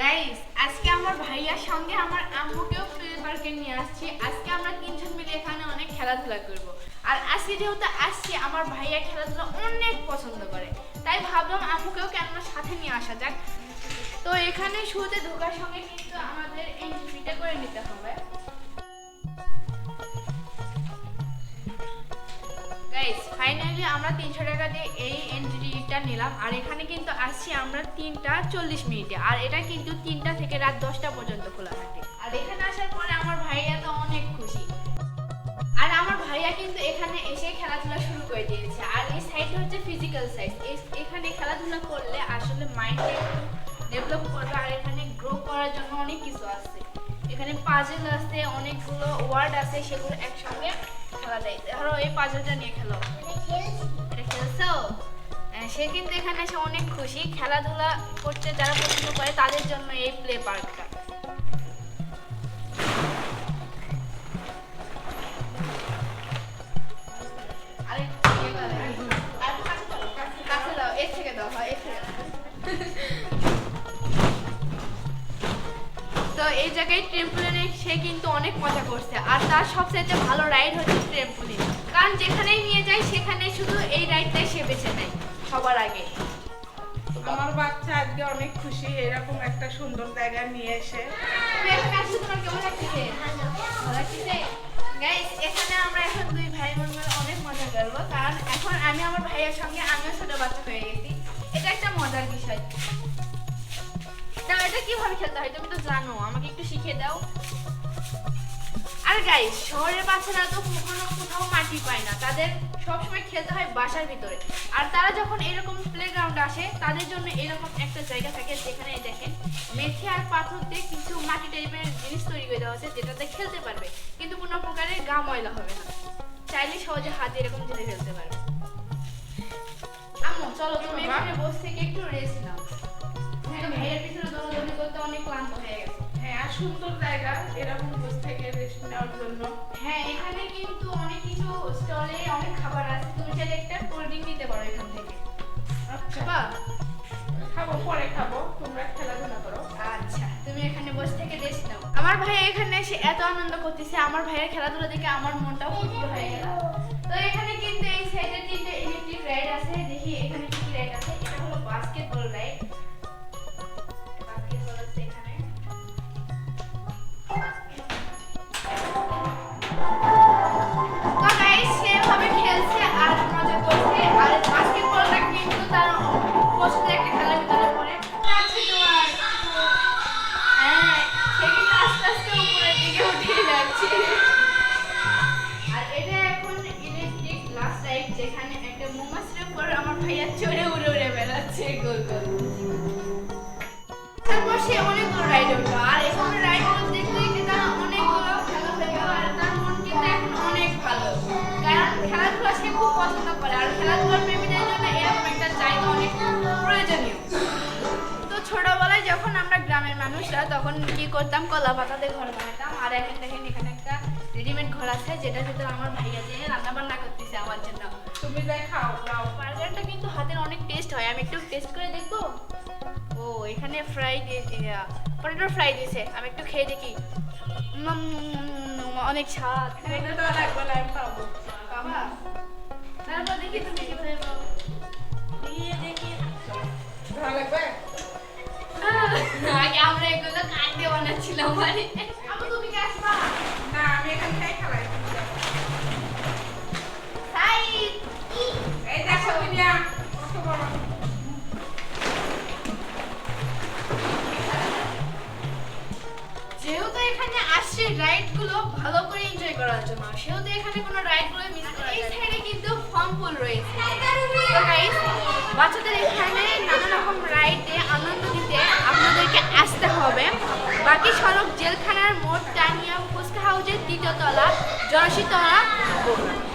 Guys আজকে আমার ভাইয়ার সঙ্গে আমার আম্মুকেও প্লে পার্কে নিয়ে আসছি। আজকে আমরা তিনজন মিলে এখানে অনেক খেলাধুলা করব। আর আজকে যেহেতু আসছি, আমার ভাইয়া খেলাধুলা অনেক পছন্দ করে। তাই ভাবলাম আম্মুকেও কেন সাথে নিয়ে আসা যাক? তো এখানে শুরুতে ঢোকার সঙ্গে কিন্তু আমাদের এন্ট্রিটা করে নিতে হবে। গাইস ফাইনালি আমরা তিনশো টাকা দিয়ে এই এন্ট্রিটা নিলাম, আর এখানে কিন্তু আসছি আমরা তিনটা চল্লিশ মিনিটে, আর এটা কিন্তু তিনটা থেকে রাত দশটা পর্যন্ত খোলা থাকে। আর এখানে আসার পরে আমার ভাইয়া তো অনেক খুশি। আর আমার ভাইয়া কিন্তু এখানে এসে খেলাধুলা শুরু করে দিয়েছে, আর এই সাইডটা হচ্ছে ফিজিক্যাল সাইড এখানে খেলাধুলা করলে আসলে মাইন্ডে ডেভেলপ করবে, আর এখানে গ্রো করার জন্য অনেক কিছু আছে। এখানে পাজেল আছে, অনেকগুলো ওয়ার্ড আছে, সেগুলো একসঙ্গে খেলা দেয়। ধরো এই পাজেলটা নিয়ে খেলো। খেলছো? সে কিন্তু এখানে এসে অনেক খুশি। খেলাধুলা করতে যারা পছন্দ করে, তাদের জন্য এই প্লে পার্কটা। তো এই জায়গায় ট্রেম্পুলিনে সে কিন্তু অনেক মজা করছে। আর তার সবচেয়ে ভালো রাইড হচ্ছে ট্রেম্পুলিন কারণ যেখানেই নিয়ে যায়, সেখানে শুধু এই রাইডটাই সে বেছে নেয়। সবার আগে। আমার বাচ্চা আজকে অনেক খুশি এরকম একটা সুন্দর জায়গা নিয়ে এসে। এখানে আমরা এখন দুই ভাই বোন অনেক মজা করব কারণ এখন আমি আমার ভাইয়ের সঙ্গে আমিও ছোট বাচ্চা হয়ে গেছি। এটা একটা মজার বিষয়। তা এটা কীভাবে খেলতে হয়? তুমি তো জানো আমাকে একটু শিখিয়ে দাও। আর গাইস শহরের বাচ্চারা তো কখনো কোথাও মাটি পায় না। তাদের সবসময় খেলতে হয় বাসার ভিতরে। আর তারা যখন এরকম প্লেগ্রাউন্ড আসে তাদের জন্য এরকম একটা জায়গা থাকে যেখানে দেখেন মেথি আর পাথর দিয়ে কিছু মাটি টাইপের জিনিস তৈরি করে দেওয়া হচ্ছে যেটাতে খেলতে পারবে। কিন্তু কোনো প্রকারের গা ময়লা হবে না। চাইলে সহজে হাতে এরকম জিনিস খেলতে পারবে। আম্মু চলো তুমি। এখানে বসে থেকে একটু রেস্ট নাও। তুমি তো ভাইয়ের পিছনে দৌড়াদৌড়ি করতে অনেক ক্লান্ত হয়ে গেছে। হ্যাঁ আর সুন্দর জায়গা এরকম বসে থেকে ড্রিঙ্ক নিতে পারো এখান থেকে। আচ্ছা। বা খাব পরে খাব। তোমরা খেলাধুলা করো। আচ্ছা তুমি এখানে বসে থেকে রেস্ট নাও। আমার ভাই এখানে এসে এত আনন্দ করতেছে আমার ভাইয়ের খেলাধুলা দেখে আমার মনটাও খুব হয়ে গেল। তো এখানে সে অনেকগুলো রাইড আর এখানে এখন অনেক ভালো। খেলাধুলা খুব পছন্দ করে, আর খেলাধুলার প্রেমীদের জন্য এরকম অনেক প্রয়োজনীয়। তো ছোটবেলায় যখন আমরা গ্রামের মানুষরা, তখন কি করতাম? কলা পাতাতে ঘর বানাতাম, আর এখন দেখেন, এখানে একটা রেডিমেড ঘর আছে, যেটার ভিতরে আমার ভাইয়া যে রান্না বান্না করতেছে আমার জন্য। তুমি যাই খাও কিন্তু হাতের অনেক টেস্ট হয়। আমি একটু টেস্ট করে দেখব। ও, এখানে ফ্রাই পটেটো ফ্রাই দিয়েছে আমি একটু খেয়ে দেখি। অনেক স্বাদ। দেখি তুমি আসছে রাইডগুলো ভালো করে এনজয় করার জন্য সেহেতু এখানে কোনো রাইডগুলো মিস করা এই সাইডে কিন্তু ফার্ম পুল রয়েছে। তো বাচ্চাদের এখানে নানা রকম রাইডে আনন্দ দিতে আপনাদেরকে আসতে হবে। বাকি সড়ক জেলখানার মোড় টানিয়া ফুচকা হাউজের দ্বিতীয় তলা জনশীতলা বগুড়া।